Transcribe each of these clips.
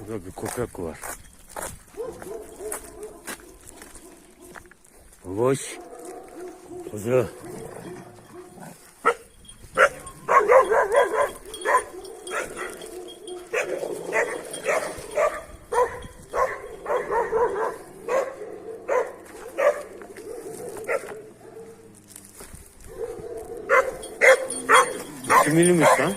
Burada bir köpek var. Boş. Kuzu. Kimiliymiş lan?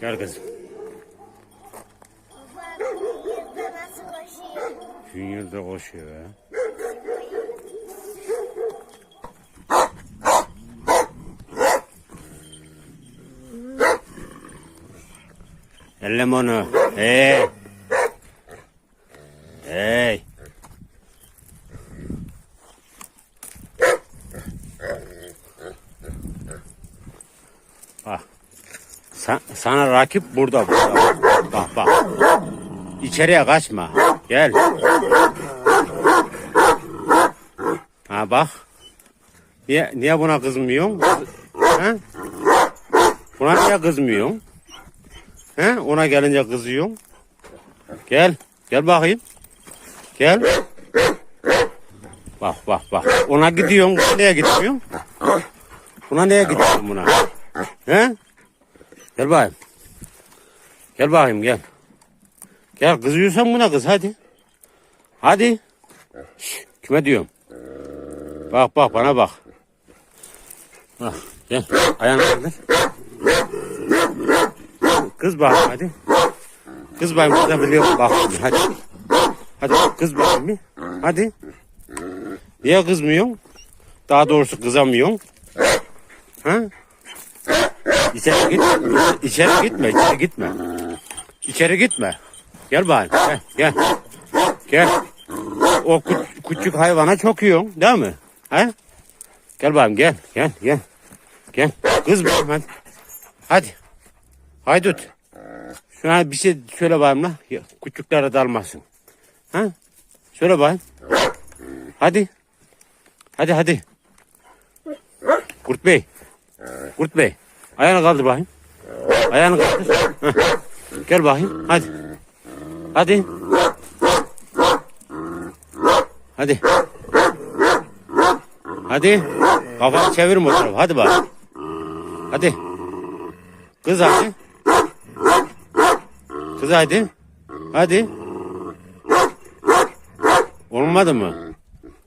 Gel kızım. Baba nasıl koşuyor? Junior da koşuyor ya. Ellem onu. Hey. Hey. Bak. Sa- sana rakip burada. burada. Bak bak. İçeriye kaçma. Gel. Ha bak. Niye, niye buna kızmıyorsun? Ha? Buna niye kızmıyorsun? He? Ona gelince kızıyorsun. Gel. Gel bakayım. Gel. Bak bak bak. Ona gidiyorsun. Buna niye gitmiyorsun? Buna niye gidiyorsun buna? He? Gel bakayım. Gel bakayım gel. Gel kızıyorsan buna kız hadi. Hadi. Şş, kime diyorum? Bak bak bana bak. Bak gel ayağını kaldır. Kız bak hadi. Kız bakayım kız da biliyor bak hadi. Hadi kız bakayım bir. Hadi. Niye kızmıyorsun? Daha doğrusu kızamıyorsun. Ha? İçeri git. İçeri gitme, içeri gitme. İçeri gitme. Gel bakayım. Gel, gel. Gel. O kü- küçük hayvana çok yiyorsun değil mi? He? Gel bakayım gel. Gel gel. Gel. Kız bakayım hadi. Hadi. Haydut. Şuna bir şey söyle bakayım la. Küçüklere dalmasın. Ha? Söyle bakayım. Hadi. Hadi hadi. Kurt Bey. Kurt Bey. Ayağını kaldır bakayım. Ayağını kaldır. Gel bakayım. Hadi. Hadi. Hadi. Hadi. Kafanı çevirme o tarafa. Hadi bak. Hadi. Kız hadi. Kız hadi. Hadi. Olmadı mı?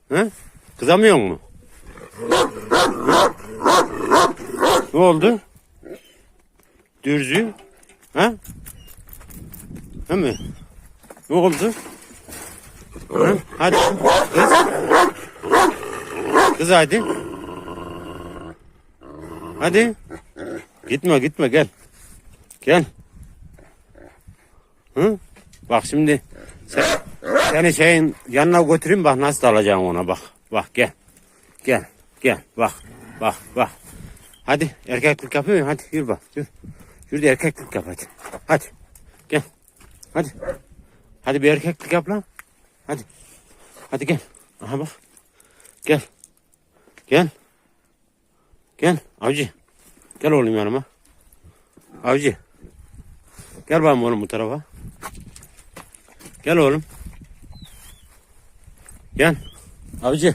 He? Kızamıyor mu? Ne oldu? Dürzü. Ha? Değil mi? Ne oldu? Ha? Hadi kız. Kız hadi. Hadi. Gitme gitme gel. Gel. Hı? Bak şimdi sen, seni şeyin yanına götüreyim bak nasıl alacaksın ona bak. Bak gel. Gel. Gel. Bak. Bak bak. Hadi erkeklik yapıyor hadi yürü bak yürü. Yürü de erkeklik yap hadi. Hadi. Gel. Hadi. Hadi bir erkeklik yap lan. Hadi. Hadi gel. Aha bak. Gel. Gel. Gel avcı. Gel oğlum yanıma. Avcı. Gel bakalım oğlum bu tarafa. Gel oğlum. Gel. Avcı.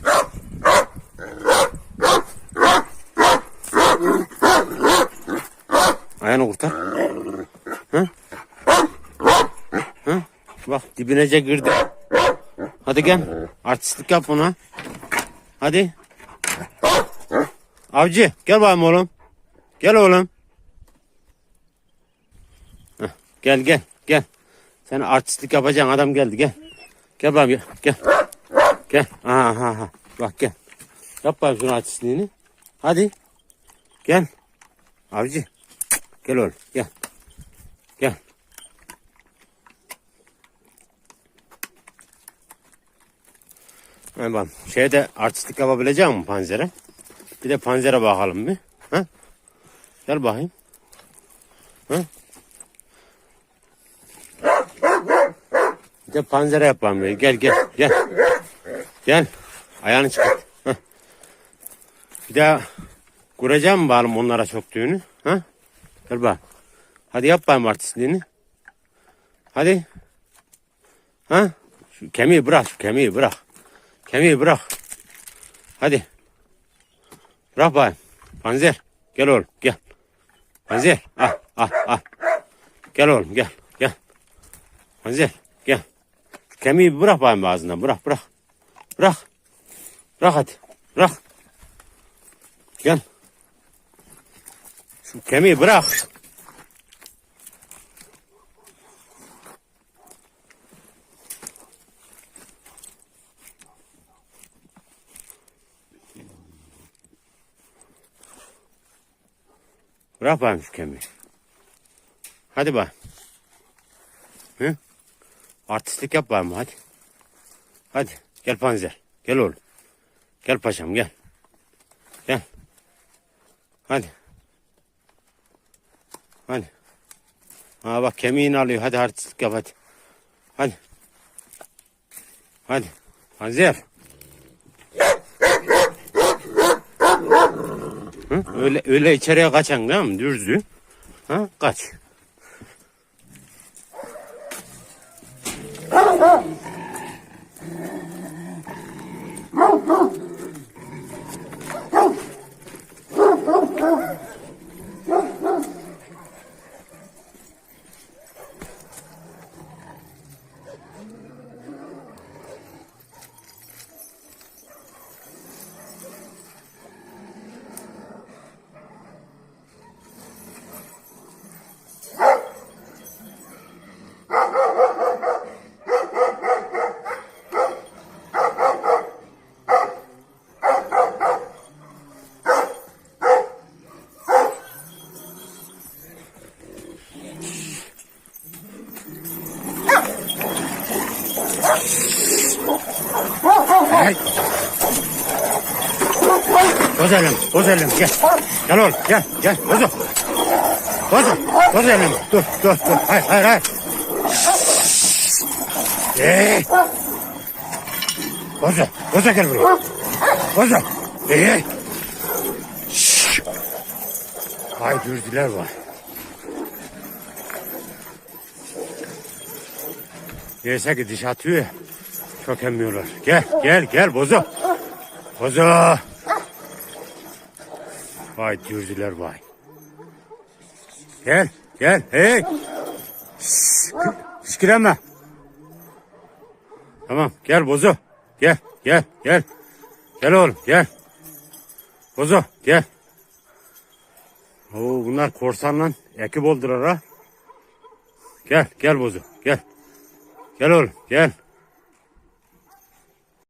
Ayağını kurtar. Hı? Hı? Bak dibinece girdi. Hadi gel. Artistlik yap buna. Hadi. Avcı gel bakayım oğlum. Gel oğlum. Heh, gel gel gel. Sen artistlik yapacaksın adam geldi gel. Gel bakayım gel. Gel. Gel. Aha, aha. Bak gel. Yap bakayım şunu artistliğini. Hadi. Gel. Avcı. Gel oğlum gel. Gel. Ben bak şeyde artistlik yapabileceğim mi panzere? Bir de panzere bakalım bir. Ha? Gel bakayım. Hı? De panzere yapalım. Gel gel gel. Gel. Ayağını çıkart. Bir daha kuracağım mı bakalım onlara düğünü? Ha? Gel bak. Hadi yap bakayım artistliğini. Hadi. Ha? Şu kemiği bırak, şu kemiği bırak. Kemiği bırak. Hadi. Bırak bakayım. Panzer. Gel oğlum, gel. Panzer. Al, al, al. Gel oğlum, gel, gel. Panzer, gel. Kemiği bırak bakayım ağzından. Bırak, bırak. Bırak. Bırak hadi. Bırak. Gel. Şu kemiği bırak. Bırak bakayım şu kemiği. Hadi bak. Hı? Artistlik yap bakayım hadi. Hadi gel panzer. Gel oğlum. Gel paşam gel. Gel. Hadi. Hadi. Ha bak kemiğini alıyor. Hadi artistlik yap hadi. Hadi. Hadi. Panzer. Hı? Öyle öyle içeriye kaçan değil mi? Dürzü. Ha? Kaç. Boz elim, boz elim gel. Gel oğlum gel gel bozu. Bozu, boz elim. Dur dur dur. Hayır hayır hayır. Hey. Bozu, bozu gel buraya. Bozu. Hey. Şşş. Hay dürdüler var. Neyse ki diş atıyor. Çok emmiyorlar. Gel gel gel bozu. Bozu. Vay dürdüler vay. Gel gel hey. Fışkırama. Tamam gel bozu. Gel gel gel. Gel oğlum gel. Bozu gel. Oo, bunlar korsanla ekip oldular ha. Gel gel bozu gel. Gel oğlum gel.